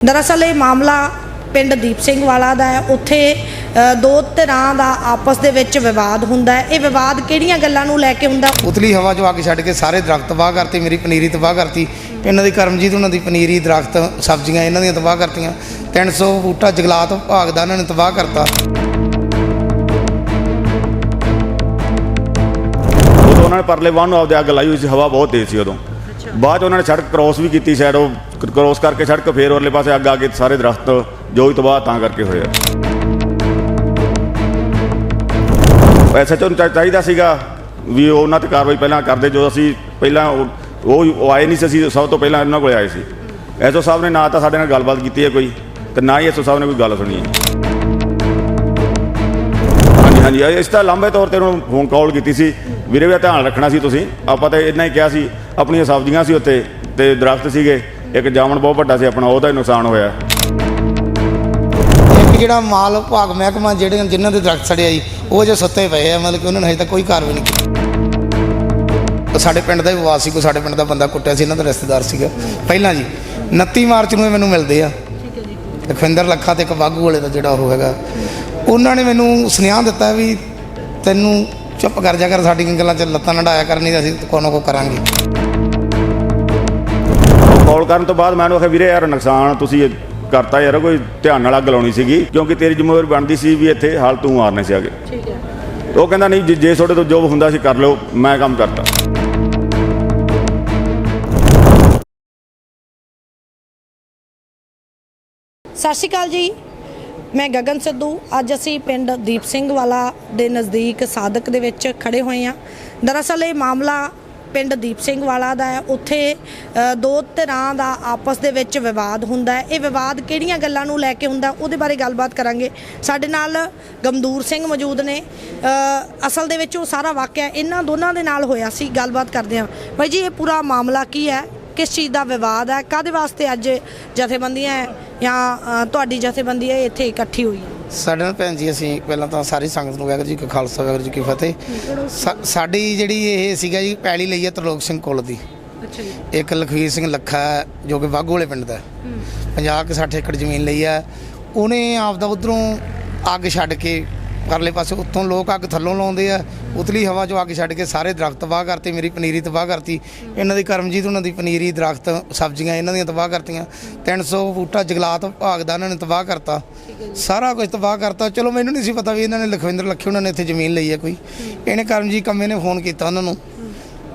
ਦਰਅਸਲ ਇਹ ਮਾਮਲਾ ਪਿੰਡ ਦੀਪ ਸਿੰਘ ਵਾਲਾ ਦਾ ਹੈ। ਉੱਥੇ ਦੋ ਧਿਰਾਂ ਦਾ ਆਪਸ ਦੇ ਵਿੱਚ ਵਿਵਾਦ ਹੁੰਦਾ ਹੈ। ਇਹ ਵਿਵਾਦ ਕਿਹੜੀਆਂ ਗੱਲਾਂ ਨੂੰ ਲੈ ਕੇ ਹੁੰਦਾ? ਉਤਲੀ ਹਵਾ 'ਚੋਂ ਅੱਗ ਛੱਡ ਕੇ ਸਾਰੇ ਦਰਖਤ ਤਬਾਹ ਕਰਤੇ। ਮੇਰੀ ਪਨੀਰੀ ਤਬਾਹ ਕਰਤੀ। ਇਹਨਾਂ ਦੀ ਕਰਮਜੀਤ ਉਹਨਾਂ ਦੀ ਪਨੀਰੀ ਦਰਖਤ ਸਬਜ਼ੀਆਂ ਇਹਨਾਂ ਦੀਆਂ ਤਬਾਹ ਕਰਤੀਆਂ। 300 ਬੂਟਾ ਜੰਗਲਾਤ ਵਿਭਾਗ ਦਾ ਇਹਨਾਂ ਨੇ ਤਬਾਹ ਕਰਤਾ। ਉਦੋਂ ਉਹਨਾਂ ਨੇ ਪਰਲੇ ਬੰਨ ਨੂੰ ਆਪਦੇ ਅੱਗ ਲਾਈ ਹੋਈ ਸੀ। ਹਵਾ ਬਹੁਤ ਤੇਜ਼ ਸੀ ਉਦੋਂ। ਬਾਅਦ 'ਚ ਉਹਨਾਂ ਨੇ ਸੜਕ ਕ੍ਰੋਸ ਵੀ ਕੀਤੀ ਸਾਈਡ ਉਹ ਕ੍ਰੋਸ ਕਰਕੇ ਸੜਕ ਫੇਰ ਉਰਲੇ ਪਾਸੇ ਅੱਗ ਆ ਕੇ ਸਾਰੇ ਦਰਖਤ ਜੋ ਵੀ ਤਬਾਹ ਤਾਂ ਕਰਕੇ ਹੋਏ ਆ। ਐਸਐਚਓ ਨੂੰ ਚਾਹੀਦਾ ਸੀਗਾ ਵੀ ਉਹ ਉਹਨਾਂ ਤੇ ਕਾਰਵਾਈ ਪਹਿਲਾਂ ਕਰਦੇ, ਜੋ ਅਸੀਂ ਪਹਿਲਾਂ ਉਹ- ਉਹ ਆਏ ਨਹੀਂ ਸੀ ਅਸੀਂ, ਸਭ ਤੋਂ ਪਹਿਲਾਂ ਉਹਨਾਂ ਕੋਲ ਆਏ ਸੀ। ਐਸਓ ਸਾਹਿਬ ਨੇ ਨਾ ਤਾਂ ਸਾਡੇ ਨਾਲ ਗੱਲਬਾਤ ਕੀਤੀ ਹੈ ਕੋਈ, ਤੇ ਨਾ ਹੀ ਐਸਓ ਸਾਹਿਬ ਨੇ ਕੋਈ ਗੱਲ ਸੁਣੀ ਹੈ। ਹਾਂਜੀ ਹਾਂਜੀ, ਇਸ ਤਾਂ ਲੰਬੇ ਤੌਰ ਤੇ ਉਹਨੂੰ ਫੋਨ ਕਾਲ ਕੀਤੀ ਸੀ। ਵੀਰੇ ਵੀ ਧਿਆਨ ਰੱਖਣਾ ਸੀ ਤੁਸੀਂ, ਆਪਾਂ ਤਾਂ ਇੰਨਾ ਹੀ ਕਿਹਾ ਸੀ ਆਪਣੀਆਂ ਸਬਜ਼ੀਆਂ ਸੀ ਉੱਤੇ ਤੇ ਦਰਖਤ ਸੀਗੇ, ਇੱਕ ਜਾਮਣ ਬਹੁਤ ਵੱਡਾ ਸੀ ਆਪਣਾ ਉਹਦਾ ਹੀ ਨੁਕਸਾਨ ਹੋਇਆ। ਇੱਕ ਜਿਹੜਾ ਮਾਲ ਵਿਭਾਗ ਮਹਿਕਮਾ ਜਿਹੜੇ ਜਿਨ੍ਹਾਂ ਦੇ ਦਰਖਤ ਸੜੇ ਜੀ, ਉਹ ਜੇ ਸੁੱਤੇ ਪਏ ਆ, ਮਤਲਬ ਕਿ ਉਹਨਾਂ ਨੇ ਹਜੇ ਤੱਕ ਕੋਈ ਕਾਰਵਾਈ ਨਹੀਂ ਕੀਤੀ। ਸਾਡੇ ਪਿੰਡ ਦਾ ਹੀ ਵਿਵਾਦ ਸੀ ਕੋਈ, ਸਾਡੇ ਪਿੰਡ ਦਾ ਬੰਦਾ ਕੁੱਟਿਆ ਸੀ, ਇਹਨਾਂ ਦਾ ਰਿਸ਼ਤੇਦਾਰ ਸੀਗਾ। ਪਹਿਲਾਂ ਜੀ 29 ਮਾਰਚ ਨੂੰ ਇਹ ਮੈਨੂੰ ਮਿਲਦੇ ਆ। ਲਖਵਿੰਦਰ ਲੱਖਾ ਤੇ ਇੱਕ ਬਾਗੂ ਵਾਲੇ ਦਾ ਜਿਹੜਾ ਉਹ ਹੈਗਾ। ਉਹਨਾਂ ਨੇ ਮੈਨੂੰ ਸੁਨੇਹਾ ਦਿੱਤਾ ਵੀ ਤੈਨੂੰ ਚੁੱਪ ਕਰ ਜਾ ਕਰ, ਸਾਡੀਆਂ ਗੱਲਾਂ 'ਚ ਲੱਤਾਂ ਨੜਾਇਆ ਕਰਨੀ ਅਸੀਂ ਕੋਈ ਨਾ ਕੋ ਕਰਾਂਗੇ। ਕਾਲ ਕਰਨ ਤੋਂ ਬਾਅਦ ਮੈਨੂੰ ਆਖਿਆ ਵੀਰੇ ਯਾਰ ਨੁਕਸਾਨ ਤੁਸੀਂ ਕਰਤਾ ਯਾਰ ਕੋਈ ਧਿਆਨ ਨਾਲ ਅੱਗ ਲਾਉਣੀ ਸੀਗੀ ਕਿਉਂਕਿ ਤੇਰੀ ਜ਼ਿੰਮੇਵਾਰੀ ਬਣਦੀ ਸੀ ਵੀ ਇੱਥੇ ਹਾਲ ਤੂੰ ਮਾਰਨੇ ਸੀ ਅੱਗੇ। ਠੀਕ ਹੈ। ਉਹ ਕਹਿੰਦਾ ਨਹੀਂ ਜੇ- ਜੇ ਤੁਹਾਡੇ ਤੋਂ ਜੋ ਹੁੰਦਾ ਸੀ ਕਰ ਲਓ ਮੈਂ ਕੰਮ ਕਰਤਾ। ਸਤਿ ਸ਼੍ਰੀ ਅਕਾਲ ਜੀ। ਮੈਂ ਗਗਨ ਸਿੱਧੂ। ਅੱਜ ਅਸੀਂ ਪਿੰਡ ਦੀਪ ਸਿੰਘ ਵਾਲਾ ਦੇ ਨਜ਼ਦੀਕ ਸਾਦਕ ਦੇ ਵਿੱਚ ਖੜੇ ਹੋਏ ਹਾਂ। ਦਰਅਸਲ ਇਹ ਮਾਮਲਾ ਪਿੰਡ ਦੀਪ ਸਿੰਘ ਵਾਲਾ ਦਾ ਹੈ। ਉੱਥੇ ਦੋ ਧਿਰਾਂ ਦਾ ਆਪਸ ਦੇ ਵਿੱਚ ਵਿਵਾਦ ਹੁੰਦਾ ਹੈ। ਇਹ ਵਿਵਾਦ ਕਿਹੜੀਆਂ ਗੱਲਾਂ ਨੂੰ ਲੈ ਕੇ ਹੁੰਦਾ ਉਹਦੇ ਬਾਰੇ ਗੱਲਬਾਤ ਕਰਾਂਗੇ। ਸਾਡੇ ਨਾਲ ਗਮਦੂਰ ਸਿੰਘ ਮੌਜੂਦ ਨੇ। ਅਸਲ ਦੇ ਵਿੱਚ ਉਹ ਸਾਰਾ ਵਾਕਿਆ ਇਹਨਾਂ ਦੋਨਾਂ ਦੇ ਨਾਲ ਹੋਇਆ ਸੀ। ਗੱਲਬਾਤ ਕਰਦੇ ਹਾਂ। ਬਾਈ ਜੀ, ਇਹ ਪੂਰਾ ਮਾਮਲਾ ਕੀ ਹੈ? ਕਿਸ ਚੀਜ਼ ਦਾ ਵਿਵਾਦ ਹੈ? ਕਾਦੇ ਵਾਸਤੇ ਅੱਜ ਜਥੇਬੰਦੀਆਂ ਜਾਂ ਤੁਹਾਡੀ ਜਥੇਬੰਦੀ ਹੈ, ਇੱਥੇ ਇਕੱਠੀ ਹੋਈ ਹੈ? ਸਾਡੇ ਨਾਲ ਭੈਣ ਜੀ ਅਸੀਂ ਪਹਿਲਾਂ ਤਾਂ ਸਾਰੀ ਸੰਗਤ ਨੂੰ ਵਾਹਿਗੁਰੂ ਜੀ ਕਾ ਖਾਲਸਾ ਵਾਹਿਗੁਰੂ ਜੀ ਕੀ ਫਤਿਹ। ਸਾ- ਸਾਡੀ ਜਿਹੜੀ ਇਹ ਸੀਗਾ ਜੀ ਪੈਲੀ ਲਈ ਹੈ ਤਰਲੋਕ ਸਿੰਘ ਕੁੱਲ ਦੀ। ਅੱਛਾ ਜੀ। ਇੱਕ ਲਖਵੀਰ ਸਿੰਘ ਲੱਖਾ ਹੈ, ਜੋ ਕਿ ਬਾਗੂ ਵਾਲੇ ਪਿੰਡ ਦਾ ਹੈ। 50 ਕਿ 60 ਏਕੜ ਜ਼ਮੀਨ ਲਈ ਹੈ। ਉਹਨੇ ਆਪਦਾ ਉਧਰੋਂ ਅੱਗ ਛੱਡ ਕੇ ਪਰਲੇ ਪਾਸੇ ਉੱਥੋਂ ਲੋਕ ਅੱਗ ਥੱਲੋਂ ਲਾਉਂਦੇ ਆ। ਉਤਲੀ ਹਵਾ 'ਚੋਂ ਅੱਗ ਛੱਡ ਕੇ ਸਾਰੇ ਦਰਖਤ ਤਬਾਹ ਕਰਤੇ, ਮੇਰੀ ਪਨੀਰੀ ਤਬਾਹ ਕਰਤੀ। ਇਹਨਾਂ ਦੀ ਕਰਮਜੀਤ ਉਹਨਾਂ ਦੀ ਪਨੀਰੀ, ਦਰਖਤ, ਸਬਜ਼ੀਆਂ ਇਹਨਾਂ ਦੀਆਂ ਤਬਾਹ ਕਰਤੀਆਂ। 300 ਬੂਟਾ ਜੰਗਲਾਤ ਵਿਭਾਗ ਦਾ ਇਹਨਾਂ ਨੇ ਤਬਾਹ ਕਰਤਾ। ਸਾਰਾ ਕੁਝ ਤਬਾਹ ਕਰਤਾ। ਚਲੋ ਮੈਨੂੰ ਨਹੀਂ ਸੀ ਪਤਾ ਵੀ ਇਹਨਾਂ ਨੇ ਲਖਵਿੰਦਰ ਲੱਖੇ ਉਹਨਾਂ ਨੇ ਇੱਥੇ ਜ਼ਮੀਨ ਲਈ ਹੈ ਕੋਈ। ਇਹਨੇ ਕਰਮਜੀਤ ਕੰਮੇ ਨੇ ਫੋਨ ਕੀਤਾ ਉਹਨਾਂ ਨੂੰ।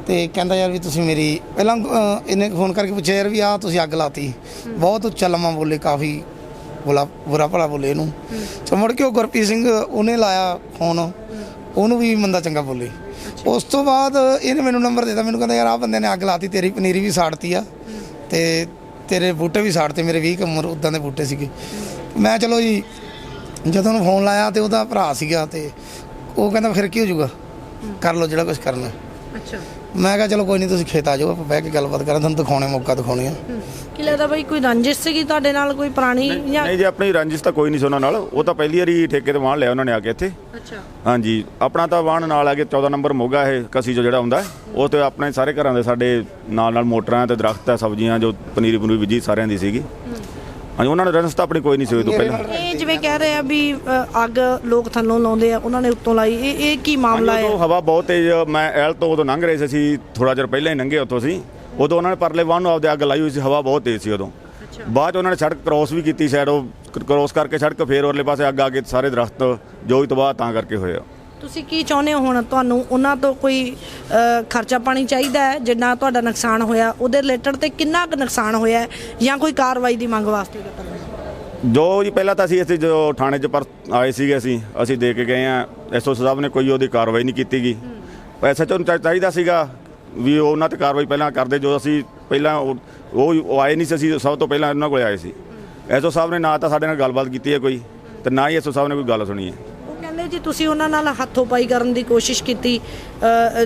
ਤੇ ਕਹਿੰਦਾ ਯਾਰ ਵੀ ਤੁਸੀਂ ਮੇਰੀ, ਪਹਿਲਾਂ ਇਹਨੇ ਫੋਨ ਕਰਕੇ ਪੁੱਛਿਆ ਯਾਰ ਵੀ ਆ ਤੁਸੀਂ ਅੱਗ ਲਾਤੀ। ਬਹੁਤ ਉੱਚਾ ਲੰਮਾ ਬੋਲੇ ਕਾਫੀ ਬੋਲਾ ਬੁਰਾ ਭਲਾ ਬੋਲੇ ਇਹਨੂੰ। ਸੋ ਮੁੜ ਕੇ ਉਹ ਗੁਰਪ੍ਰੀਤ ਸਿੰਘ ਉਹਨੇ ਲਾਇਆ ਫੋਨ ਉਹਨੂੰ ਵੀ ਮੰਦਾ ਚੰਗਾ ਬੋਲੇ। ਉਸ ਤੋਂ ਬਾਅਦ ਇਹਨੇ ਮੈਨੂੰ ਨੰਬਰ ਦਿੱਤਾ ਮੈਨੂੰ ਕਹਿੰਦਾ ਯਾਰ ਆ ਬੰਦੇ ਨੇ ਅੱਗ ਲਾਤੀ ਤੇਰੀ ਪਨੀਰੀ ਵੀ ਸਾੜਤੀ ਆ। ਤੇ ਤੇਰੇ ਬੂਟੇ ਵੀ ਸਾੜਤੇ ਮੇਰੇ 20 ਕਮਰ ਉਦਾਂ ਦੇ ਬੂਟੇ ਸੀਗੇ। ਮੈਂ ਚਲੋ ਜੀ ਜਦੋਂ ਉਹਨੂੰ ਫੋਨ ਲਾਇਆ ਤੇ ਉਹਦਾ ਭਰਾ ਸੀਗਾ ਤੇ ਉਹ ਕਹਿੰਦਾ ਫਿਰ ਕੀ ਹੋ ਜਾਊਗਾ? ਕਰ ਲਓ ਜਿਹੜਾ ਕੁਝ ਕਰਨਾ। ਅੱਛਾ। ਮੈਂ ਕਿਹਾ ਚਲੋ ਕੋਈ ਨਹੀਂ ਤੁਸੀਂ ਖੇਤ ਆ ਜਾਓ ਆਪਾਂ ਬਹਿ ਕੇ ਗੱਲਬਾਤ ਕਰਾਂ ਤੁਹਾਨੂੰ ਦਿਖਾਉਣੇ ਮੌਕਾ ਦਿਖਾਉਣੇ ਆ। ਕੀ ਲੱਗਦਾ ਬਾਈ ਕੋਈ ਰੰਜਿਸ਼ ਸੀਗੀ ਤੁਹਾਡੇ ਨਾਲ ਕੋਈ ਪੁਰਾਣੀ ਜਾਂ ਨਹੀਂ ਜੀ ਆਪਣੀ ਰੰਜਿਸ਼ ਤਾਂ ਕੋਈ ਨਹੀਂ ਸੀ ਉਹਨਾਂ ਨਾਲ। ਉਹ ਤਾਂ ਪਹਿਲੀ ਵਾਰੀ ਠੇਕੇ ਤੇ ਵਾਹਣ ਲਿਆ ਉਹਨਾਂ ਨੇ ਆ ਕੇ ਇੱਥੇ। ਅੱਛਾ। ਹਾਂਜੀ ਆਪਣਾ ਤਾਂ ਵਾਹਣ ਨਾਲ ਆ ਕੇ 14 ਨੰਬਰ ਮੋਗਾ ਇਹ ਕਸੀ ਜੋ ਜਿਹੜਾ ਹੁੰਦਾ ਹੈ, ਉਹ ਤੇ ਆਪਣੇ ਸਾਰੇ ਘਰਾਂ ਦੇ ਸਾਡੇ ਨਾਲ ਨਾਲ ਮੋਟਰਾਂ ਤੇ ਦਰਖਤ ਹੈ ਸਬਜ਼ੀਆਂ ਜੋ ਪਨੀਰੀ ਪਨੂਰੀ ਬੀਜੀ ਸਾਰਿਆਂ ਦੀ ਸੀਗੀ। ਹਾਂਜੀ ਉਹਨਾਂ ਨੇ ਰੰਜਿਸ਼ ਤਾਂ ਆਪਣੀ ਕੋਈ ਨਹੀਂ ਸੀ ਉਹ ਤੋਂ ਪਹਿਲਾਂ। ਇਹ ਜਿਵੇਂ ਕਹਿ ਰਹੇ ਆ ਵੀ ਅ, ਅੱਗ ਲੋਕ ਥੱਲੋਂ ਲਾਉਂਦੇ ਆ ਉਹਨਾਂ ਨੇ ਉੱਤੋਂ ਲਾਈ। ਇਹ ਇਹ ਕੀ ਮਾਮਲਾ ਹਾਂਜੀ, ਹੈ? ਉਦੋਂ ਹਵਾ ਬਹੁਤ ਤੇਜ਼ ਮੈਂ ਐਲ ਤੋਂ ਉਦੋਂ ਲੰਘ ਰਹੇ ਸੀ ਅਸੀਂ ਥੋੜਾ ਜਿਹਾ ਪਹਿਲਾਂ ਹੀ ਲੰਘੇ ਉੱਥੋਂ ਸੀ। ਉਦੋਂ ਉਹਨਾਂ ਨੇ ਪਰਲੇ ਬੰਨ ਨੂੰ ਆਪਦੇ ਅੱਗ ਲਾਈ ਹੋਈ ਸੀ ਹਵਾ ਬਹੁਤ ਤੇਜ਼ ਸੀ ਉਦੋਂ। ਬਾਅਦ 'ਚ ਉਹਨਾਂ ਨੇ ਸੜਕ ਕ੍ਰੋਸ ਵੀ ਕੀਤੀ ਸਾਈਡ ਉਹ ਕ੍ਰੋਸ ਕਰਕੇ ਸੜਕ ਫੇਰ ਉਰਲੇ ਪਾਸੇ ਅੱਗ ਆ ਕੇ ਸਾਰੇ ਦਰਖਤ ਜੋ ਵੀ ਤਬਾਹ ਤਾਂ ਕਰਕੇ ਹੋਏ ਆ। ਤੁਸੀਂ ਕੀ ਚਾਹੁੰਦੇ ਹੋ ਹੁਣ? ਤੁਹਾਨੂੰ ਉਹਨਾਂ ਤੋਂ ਕੋਈ ਅ, ਖਰਚਾ ਪਾਣੀ ਚਾਹੀਦਾ ਹੈ ਜਿੰਨਾ ਤੁਹਾਡਾ ਨੁਕਸਾਨ ਹੋਇਆ? ਉਹਦੇ ਰਿਲੇਟਡ ਤੇ ਕਿੰਨਾ ਕੁ ਨੁਕਸਾਨ ਹੋਇਆ ਹੈ? ਜਾਂ ਕੋਈ ਕਾਰਵਾਈ ਦੀ ਮੰਗ ਵਾਸਤੇ ਕਰਨਾ ਜੋ ਜੀ ਪਹਿਲਾਂ ਤਾਂ ਅਸੀਂ ਇੱਥੇ ਜੋ ਥਾਣੇ 'ਚ ਪਰ ਆਏ ਸੀਗੇ ਅਸੀਂ ਅਸੀਂ ਦੇ ਕੇ ਗਏ ਆ ਐਸਓ ਸਾਹਿਬ ਨੇ ਕੋਈ ਉਹਦੀ ਕਾਰਵਾਈ ਨਹੀਂ ਕੀਤੀਗੀ ਐਸਐਚਓ ਨੂੰ ਚਾ- ਚਾਹੀਦਾ ਸੀਗਾ ਵੀ ਉਹ ਉਹਨਾਂ ਤੇ ਕਾਰਵਾਈ ਪਹਿਲਾਂ ਕਰਦੇ। ਜੋ ਅਸੀਂ ਪਹਿਲਾਂ ਉਹ ਉਹ ਉਹ ਆਏ ਨਹੀਂ ਸੀ ਅਸੀਂ ਸਭ ਤੋਂ ਪਹਿਲਾਂ ਉਹਨਾਂ ਕੋਲੇ ਆਏ ਸੀ। ਐਸਓ ਸਾਹਿਬ ਨੇ ਨਾ ਤਾਂ ਸਾਡੇ ਨਾਲ ਗੱਲਬਾਤ ਕੀਤੀ ਹੈ ਕੋਈ ਤੇ ਨਾ ਹੀ ਐਸਓ ਸਾਹਿਬ ਨੇ ਕੋਈ ਗੱਲ ਸੁਣੀ ਹੈ। ਕਹਿੰਦੇ ਜੀ? ਤੁਸੀਂ ਉਹਨਾਂ ਨਾਲ ਹੱਥੋਂ ਪਾਈ ਕਰਨ ਦੀ ਕੋਸ਼ਿਸ਼ ਕੀਤੀ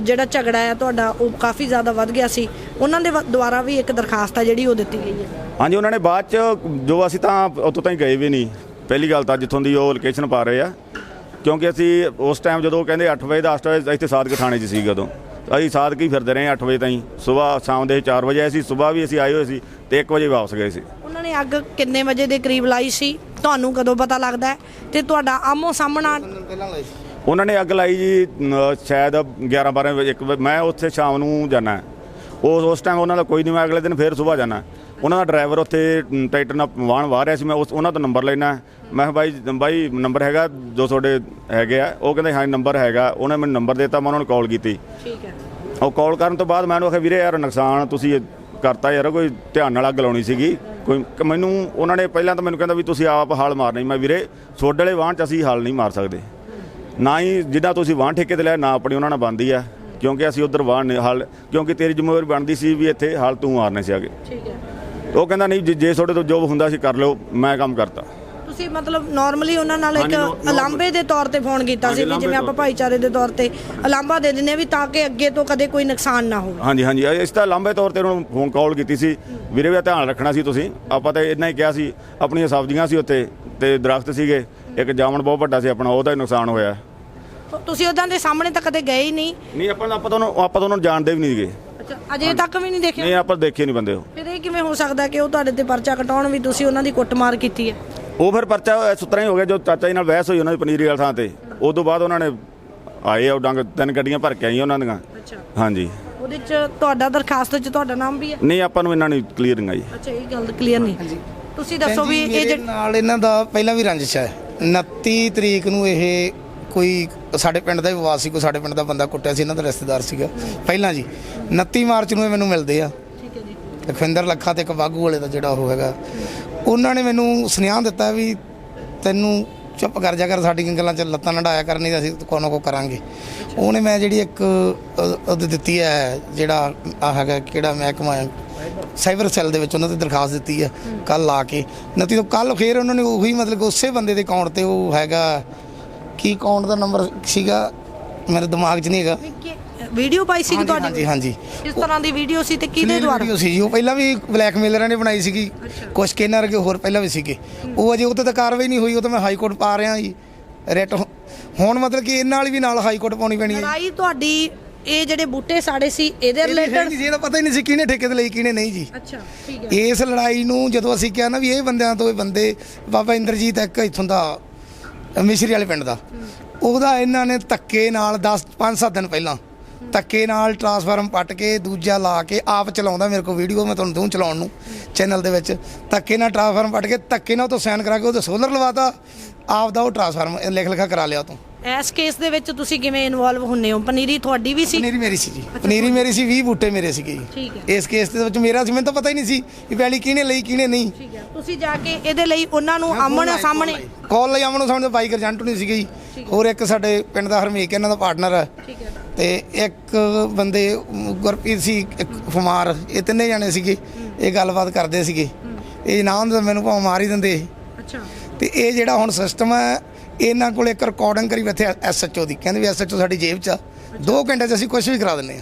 ਜਿਹੜਾ ਝਗੜਾ ਹੈ ਤੁਹਾਡਾ ਉਹ ਕਾਫੀ ਜ਼ਿਆਦਾ ਵੱਧ ਗਿਆ ਸੀ। ਉਹਨਾਂ ਦੇ ਦੁਆਰਾ ਵੀ ਇੱਕ ਦਰਖਾਸਤ ਹੈ ਜਿਹੜੀ ਉਹ ਦਿੱਤੀ ਗਈ ਹੈ। ਹਾਂਜੀ ਉਹਨਾਂ ਨੇ ਬਾਅਦ ਚ ਜੋ ਅਸੀਂ ਤਾਂ ਉੱਥੋਂ ਤਾਈਂ ਗਏ ਵੀ ਨਹੀਂ। ਪਹਿਲੀ ਗੱਲ ਤਾਂ ਜਿੱਥੋਂ ਦੀ ਉਹ ਲੋਕੇਸ਼ਨ ਪਾ ਰਹੇ ਆ। ਕਿਉਂਕਿ ਅਸੀਂ ਉਸ ਟਾਈਮ ਜਦੋਂ ਕਹਿੰਦੇ 8 ਵਜੇ ਦਾ 8 ਵਜੇ ਇੱਥੇ ਸਾਦਕ ਥਾਣੇ 'ਚ ਸੀਗਾ ਉਦੋਂ। ਅਸੀਂ ਸਾਦਕ ਹੀ ਫਿਰਦੇ ਰਹੇ 8 ਵਜੇ ਤਾਈਂ। ਸਵੇਰ ਸ਼ਾਮ ਦੇ 4 ਵਜੇ ਆਏ ਸੀ ਸਵੇਰ ਵੀ ਅਸੀਂ ਆਏ ਹੋਏ ਸੀ ਤੇ 1 ਵਜੇ ਵਾਪਸ ਗਏ ਸੀ। ਉਹਨਾਂ ਨੇ ਅੱਗ ਕਿੰਨੇ ਵਜੇ ਦੇ ਕਰੀਬ ਲਾਈ ਸੀ? ਤੁਹਾਨੂੰ ਕਦੋਂ ਪਤਾ ਲੱਗਦਾ ਹੈ ਤੇ ਤੁਹਾਡਾ ਆਮੋ ਸਾਹਮਣਾ ਉਹਨਾਂ ਨੇ ਅੱਗ ਲਾਈ ਜੀ ਸ਼ਾਇਦ 11 12 ਵਜੇ ਇੱਕ ਵਜੇ- ਮੈਂ ਉੱਥੇ ਸ਼ਾਮ ਨੂੰ ਜਾਣਾ ਉਸ ਉਸ ਟਾਈਮ ਉਹਨਾਂ ਦਾ ਕੋਈ ਨਹੀਂ ਮੈਂ ਅਗਲੇ ਦਿਨ ਫੇਰ ਸਵੇਰ ਜਾਣਾ ਉਹਨਾਂ ਦਾ ਡਰਾਈਵਰ ਉੱਥੇ ਟਰੈਕਟਰ ਨਾਲ ਵਾਹਣ ਵਾਹ ਰਿਹਾ ਸੀ ਮੈਂ ਉਸ ਉਹਨਾਂ ਤੋਂ ਨੰਬਰ ਲੈਣਾ ਮੈਂ ਕਿਹਾ ਬਾਈ ਬਾਈ ਨੰਬਰ ਹੈਗਾ ਜੋ ਤੁਹਾਡੇ ਹੈਗੇ ਆ। ਉਹ ਕਹਿੰਦੇ ਹਾਂ ਨੰਬਰ ਹੈਗਾ। ਉਹਨੇ ਮੈਨੂੰ ਨੰਬਰ ਦਿੱਤਾ ਮੈਂ ਉਹਨਾਂ ਨੂੰ ਕਾਲ ਕੀਤੀ। ਠੀਕ ਹੈ। ਉਹ ਕਾਲ ਕਰਨ ਤੋਂ ਬਾਅਦ ਮੈਂ ਉਹਨੂੰ ਆਖਿਆ ਵੀਰੇ ਯਾਰ ਨੁਕਸਾਨ ਤੁਸੀਂ ਇਹ ਕਰਤਾ ਯਾਰ ਕੋਈ ਧਿਆਨ ਨਾਲ ਅੱਗ ਲਾਉਣੀ ਸੀਗੀ। ਕੋਈ ਮੈਨੂੰ ਉਹਨਾਂ ਨੇ ਪਹਿਲਾਂ ਤਾਂ ਮੈਨੂੰ ਕਹਿੰਦਾ ਵੀ ਤੁਸੀਂ ਆਪ ਹਾਲ ਮਾਰਨੀ ਮੈਂ ਵੀਰੇ ਸੋਡੇ ਵਾਲੇ ਵਾਹਣ 'ਚ ਅਸੀਂ ਹਾਲ ਨਹੀਂ ਮਾਰ ਸਕਦੇ। ਨਾ ਹੀ ਜਿੱਦਾਂ ਤੁਸੀਂ ਵਾਹਣ ਠੇਕੇ ਤੇ ਲਿਆ ਨਾ ਆਪਣੀ ਉਹਨਾਂ ਨਾਲ ਬੰਦੀ ਆ। ਕਿਉਂਕਿ ਅਸੀਂ ਉਧਰ ਵਾਹਣ ਹਾਲ ਕਿਉਂਕਿ ਤੇਰੀ ਜ਼ਿੰਮੇਵਾਰੀ ਬਣਦੀ ਸੀ ਵੀ ਇੱਥੇ ਹਾਲ ਤੂੰ ਮਾਰਨੇ ਸੀ ਆਗੇ ਠੀਕ ਹੈ। ਉਹ ਕਹਿੰਦਾ ਨਹੀਂ ਜੇ- ਤੁਹਾਡੇ ਤੋਂ ਜੋ ਹੁੰਦਾ ਸੀ ਕਰ ਲਓ ਮੈਂ ਕੰਮ ਕਰਤਾ। ਤੁਸੀਂ ਮਤਲਬ ਨਾਰਮਲੀ ਉਹਨਾਂ ਨਾਲ ਇੱਕ ਅਲਾਂਬੇ ਦੇ ਤੌਰ ਤੇ ਫੋਨ ਕੀਤਾ ਸੀ ਵੀ ਜਿਵੇਂ ਆਪਾਂ ਭਾਈਚਾਰੇ ਦੇ ਤੌਰ ਤੇ ਅਲਾਂਬਾ ਦੇ ਹਾਂ ਵੀ ਤਾਂ ਕਿ ਅੱਗੇ ਤੋਂ ਕਦੇ ਕੋਈ ਨੁਕਸਾਨ ਨਾ ਹੋਵੇ। ਹਾਂਜੀ ਹਾਂਜੀ ਇਸ ਤਾਂ ਲੰਬੇ ਤੌਰ ਤੇ ਉਹਨਾਂ ਨੂੰ ਫੋਨ ਕਾਲ ਕੀਤੀ ਸੀ। ਵੀਰੇ ਵੀ ਧਿਆਨ ਰੱਖਣਾ ਸੀ ਤੁਸੀਂ। ਆਪਾਂ ਤਾਂ ਇੰਨਾ ਹੀ ਕਿਹਾ ਸੀ ਆਪਣੀਆਂ ਸਬਜ਼ੀਆਂ ਸੀ ਉੱਤੇ ਤੇ ਦਰਖਤ ਸੀਗੇ। ਇੱਕ ਜਾਮਣ ਬਹੁਤ ਵੱਡਾ ਸੀ ਆਪਣਾ ਉਹਦਾ ਹੀ ਨੁਕਸਾਨ ਹੋਇਆ। ਤੁਸੀਂ ਉਹਨਾਂ ਦੇ ਸਾਹਮਣੇ ਤਾਂ ਕਦੇ ਗਏ ਹੀ ਨਹੀਂ। ਨਹੀਂ ਆਪਾਂ ਆਪਾਂ ਤਾਂ ਉਹਨੂੰ ਆਪਾਂ ਤਾਂ ਉਹਨੂੰ ਜਾਣਦੇ ਵੀ ਨਹੀਂ ਸੀਗੇ। ਅਜੇ ਤੱਕ ਵੀ ਨਹੀਂ ਦੇਖਿਆ? ਨਹੀਂ ਆਪਾਂ ਦੇਖੇ ਨਹੀਂ ਬੰਦੇ ਉਹ। ਫਿਰ ਇਹ ਕਿਵੇਂ ਹੋ ਸਕਦਾ ਕਿ ਉਹ ਤੁਹਾਡੇ ਤੇ ਪਰਚਾ ਕਟਾਉਣ ਵੀ ਤੁਸੀਂ ਉਹਨਾਂ ਦੀ ਕੁੱਟਮਾਰ ਕੀਤੀ ਹੈ? ਉਹ ਫਿਰ ਪਰਚਾ ਇਸ ਤਰ੍ਹਾਂ ਹੀ ਹੋ ਗਿਆ ਜੋ ਚਾਚਾ ਜੀ ਨਾਲ ਬਹਿਸ ਹੋਈ ਉਹਨਾਂ ਦੀ ਪਨੀਰੀ ਵਾਲੀ ਥਾਂ ਤੇ। ਉਸ ਤੋਂ ਬਾਅਦ ਉਹਨਾਂ ਨੇ ਆਏ ਆ ਉਹ ਡੰਗ ਤਿੰਨ ਗੱਡੀਆਂ ਭਰ ਕੇ ਆਈਆਂ ਉਹਨਾਂ ਦੀਆਂ। ਅੱਛਾ। ਹਾਂਜੀ। ਉਹਦੇ ਚ ਤੁਹਾਡਾ ਦਰਖਾਸਤ ਚ ਤੁਹਾਡਾ ਨਾਮ ਵੀ ਹੈ? ਨਹੀਂ ਆਪਾਂ ਨੂੰ ਇਹਨਾਂ ਨੇ ਕਲੀਅਰ ਨਹੀਂ ਆਈ। ਅੱਛਾ ਇਹ ਗੱਲ ਕਲੀਅਰ ਨਹੀਂ। ਤੁਸੀਂ ਦੱਸੋ ਵੀ ਇਹ ਜਿਹੜੀ ਨਾਲ ਇਹਨਾਂ ਦਾ ਪਹਿਲਾਂ ਵੀ ਰੰਜਿਸ਼ ਹੈ। 29 ਤਰੀਕ ਨੂੰ ਇਹ ਕੋਈ ਸਾਡੇ ਪਿੰਡ ਦਾ ਹੀ ਵਿਵਾਦ ਸੀ ਕੋਈ ਸਾਡੇ ਪਿੰਡ ਦਾ ਬੰਦਾ ਕੁੱਟਿਆ ਸੀ ਇਹਨਾਂ ਦਾ ਰਿਸ਼ਤੇਦਾਰ ਸੀਗਾ। ਪਹਿਲਾਂ ਜੀ 29 ਮਾਰਚ ਨੂੰ ਇਹ ਮੈਨੂੰ ਮਿਲਦੇ ਆ। ਠੀਕ ਹੈ ਜੀ। ਲਖਵਿੰਦਰ ਲੱਖਾ ਤੇ ਇੱਕ ਬਾਗੂ ਵਾਲੇ ਦਾ ਜਿਹੜਾ ਉਹ ਹੈਗਾ। ਉਹਨਾਂ ਨੇ ਮੈਨੂੰ ਸੁਨੇਹਾ ਦਿੱਤਾ ਵੀ ਤੈਨੂੰ ਚੁੱਪ ਕਰ ਜਾ ਕਰ ਸਾਡੀਆਂ ਗੱਲਾਂ 'ਚ ਲੱਤਾਂ ਨੜਾਇਆ ਕਰ ਨਹੀਂ ਤਾਂ ਅਸੀਂ ਕੋਈ ਨਾ ਕੋ ਕਰਾਂਗੇ। ਉਹਨੇ ਮੈਂ ਜਿਹੜੀ ਇੱਕ ਉਹਦੇ ਦਿੱਤੀ ਹੈ ਜਿਹੜਾ ਆ ਹੈਗਾ ਕਿਹੜਾ ਮਹਿਕਮਾ ਹੈ? ਸਾਈਬਰ ਸੈੱਲ ਦੇ ਵਿੱਚ ਉਹਨਾਂ ਤੇ ਦਰਖਾਸਤ ਦਿੱਤੀ ਹੈ ਕੱਲ ਲਾ ਕੇ। ਨਤੀ ਤੋਂ ਕੱਲ ਫੇਰ ਉਹਨਾਂ ਨੇ ਉਹੀ ਮਤਲਬ ਉਸੇ ਬੰਦੇ ਦੇ ਅਕਾਊਂਟ ਤੇ ਉਹ ਹੈਗਾ ਕੀ ਅਕਾਊਂਟ ਦਾ ਨੰਬਰ ਸੀਗਾ? ਮੇਰੇ ਦਿਮਾਗ 'ਚ ਨਹੀਂ ਹੈਗਾ। ਵੀਡੀਓ ਪਾਈ ਸੀ ਤੁਹਾਡੀ? ਹਾਂਜੀ ਹਾਂਜੀ। ਕਿਸ ਤਰ੍ਹਾਂ ਦੀ ਵੀਡੀਓ ਸੀ ਤੇ ਕਿਹਦੇ ਦੁਆਰਾ? ਵੀਡੀਓ ਸੀ ਜੀ ਉਹ ਪਹਿਲਾਂ ਵੀ ਬਲੈਕਮੇਲਰਾਂ ਨੇ ਬਣਾਈ ਸੀਗੀ। ਕੁਝ ਸਕੈਨਰ ਕੇ ਹੋਰ ਪਹਿਲਾਂ ਵੀ ਸੀਗੇ। ਉਹ ਅਜੇ ਉੱਤੇ ਤਾਂ ਕਾਰਵਾਈ ਨਹੀਂ ਹੋਈ ਉਹ ਤਾਂ ਮੈਂ ਹਾਈ ਕੋਰਟ ਪਾ ਰਿਹਾ ਜੀ। ਰੈਟ ਹੁਣ ਮਤਲਬ ਕਿ ਇਹਨਾਂ ਵਾਲੀ ਵੀ ਨਾਲ ਹਾਈ ਕੋਰਟ ਪਾਉਣੀ ਪੈਣੀ ਹੈ। ਲੜਾਈ ਤੁਹਾਡੀ ਇਹ ਜਿਹੜੇ ਬੂਟੇ ਸਾੜੇ ਸੀ ਇਹਦੇ ਇਹ ਰਿਲੇਟਡ ਜੀ ਇਹਦਾ ਪਤਾ ਹੀ ਨਹੀਂ ਸੀ ਕਿਹਨੇ ਠੇਕੇ ਤੇ ਲਈ ਕਿਹਨੇ ਨਹੀਂ ਜੀ। ਅੱਛਾ ਠੀਕ ਹੈ। ਇਸ ਲੜਾਈ ਨੂੰ ਜਦੋਂ ਅਸੀਂ ਕਿਹਾ ਨਾ ਵੀ ਇਹ ਬੰਦਿਆਂ ਤੋਂ ਇਹ ਬੰਦੇ ਬਾਬਾ ਇੰਦਰਜੀਤ ਇੱਕ ਇੱਥੋਂ ਦਾ ਮਿਸ਼ਰੀ ਵਾਲੇ ਪਿੰਡ ਦਾ। ਉਹਦਾ ਇਹਨਾਂ ਨੇ ਧੱਕੇ ਨਾਲ 10 5-7 ਦਿਨ ਪਹਿਲਾਂ ਧੱਕੇ ਨਾਲ ਟਰਾਂਸਫਾਰਮ ਪੱਟ ਕੇ ਦੂਜਾ ਲਾ ਕੇ ਆਪ ਚਲਾਉਂਦਾ ਮੇਰੇ ਕੋਲ ਵੀਡੀਓ ਮੈਂ ਤੁਹਾਨੂੰ ਦੂੰ ਚਲਾਉਣ ਨੂੰ ਚੈਨਲ ਦੇ ਵਿੱਚ। ਧੱਕੇ ਨਾਲ ਟਰਾਂਸਫਾਰਮ ਪੱਟ ਕੇ ਧੱਕੇ ਨਾਲ ਉਹ ਤੋਂ ਸਾਈਨ ਕਰਾ ਕੇ ਉਹਦੇ ਸੋਲਰ ਲਵਾਤਾ। ਆਪ ਦਾ ਉਹ ਟਰਾਂਸਫਾਰਮ ਲਿਖ ਲਿਖਾ ਕਰਾ ਲਿਆ ਤੋਂ। ਇਸ ਕੇਸ ਦੇ ਵਿੱਚ ਤੁਸੀਂ ਕਿਵੇਂ ਇਨਵੋਲਵ ਹੁੰਨੇ ਹੋ? ਪਨੀਰੀ ਤੁਹਾਡੀ ਵੀ ਸੀ? ਪਨੀਰੀ ਮੇਰੀ ਸੀ ਜੀ ਪਨੀਰੀ ਮੇਰੀ ਸੀ 20 ਬੂਟੇ ਮੇਰੇ ਸੀਗੇ ਠੀਕ ਹੈ। ਜੀ ਇਸ ਕੇਸ ਦੇ ਵਿੱਚ ਮੇਰਾ ਸੀ ਮੈਨੂੰ ਤਾਂ ਪਤਾ ਹੀ ਨਹੀਂ ਸੀ ਵੀ ਪਹਿਲੀ ਕਿਹਨੇ ਲਈ ਕਿਹਨੇ ਨਹੀਂ। ਠੀਕ ਹੈ। ਤੁਸੀਂ ਜਾ ਕੇ ਇਹਦੇ ਲਈ ਉਹਨਾਂ ਨੂੰ ਆਮਣ ਸਾਹਮਣੇ ਕਾਲ ਲਈ। ਆਮਣੋ ਸਾਹਮਣੇ ਬਾਈਕ ਏਜੰਟ ਨਹੀਂ ਸੀਗੇ ਜੀ। ਹੋਰ ਇੱਕ ਸਾਡੇ ਪਿੰਡ ਦਾ ਹਰਮੀਕ ਇਹਨਾਂ ਦਾ ਪਾਰਟਨਰ ਹੈ। ਠੀਕ ਹੈ। ਤੇ ਇੱਕ ਬੰਦੇ ਗੁਰਪ੍ਰੀਤ ਸੀ ਇੱਕ ਫੁਮਾਰ ਇਹ ਤਿੰਨੇ ਜਾਣੇ ਸੀਗੇ। ਇਹ ਗੱਲਬਾਤ ਕਰਦੇ ਸੀਗੇ। ਇਹ ਨਾ ਹੁੰਦਾ ਮੈਨੂੰ ਭਾਵੇਂ ਮਾਰ ਹੀ ਦਿੰਦੇ ਅੱਛਾ। ਤੇ ਇਹ ਜਿਹੜਾ ਹੁਣ ਸਿਸਟਮ ਹੈ ਇਹਨਾਂ ਕੋਲ ਇੱਕ ਰਿਕਾਰਡਿੰਗ ਕਰੀ ਬੈਠੇ ਐਸਐਚਓ ਦੀ। ਕਹਿੰਦੇ ਵੀ ਐਸਐਚਓ ਸਾਡੀ ਜੇਬ 'ਚ ਆ। 2 ਘੰਟੇ 'ਚ ਅਸੀਂ ਕੁਝ ਵੀ ਕਰਾ ਦਿੰਦੇ ਆ।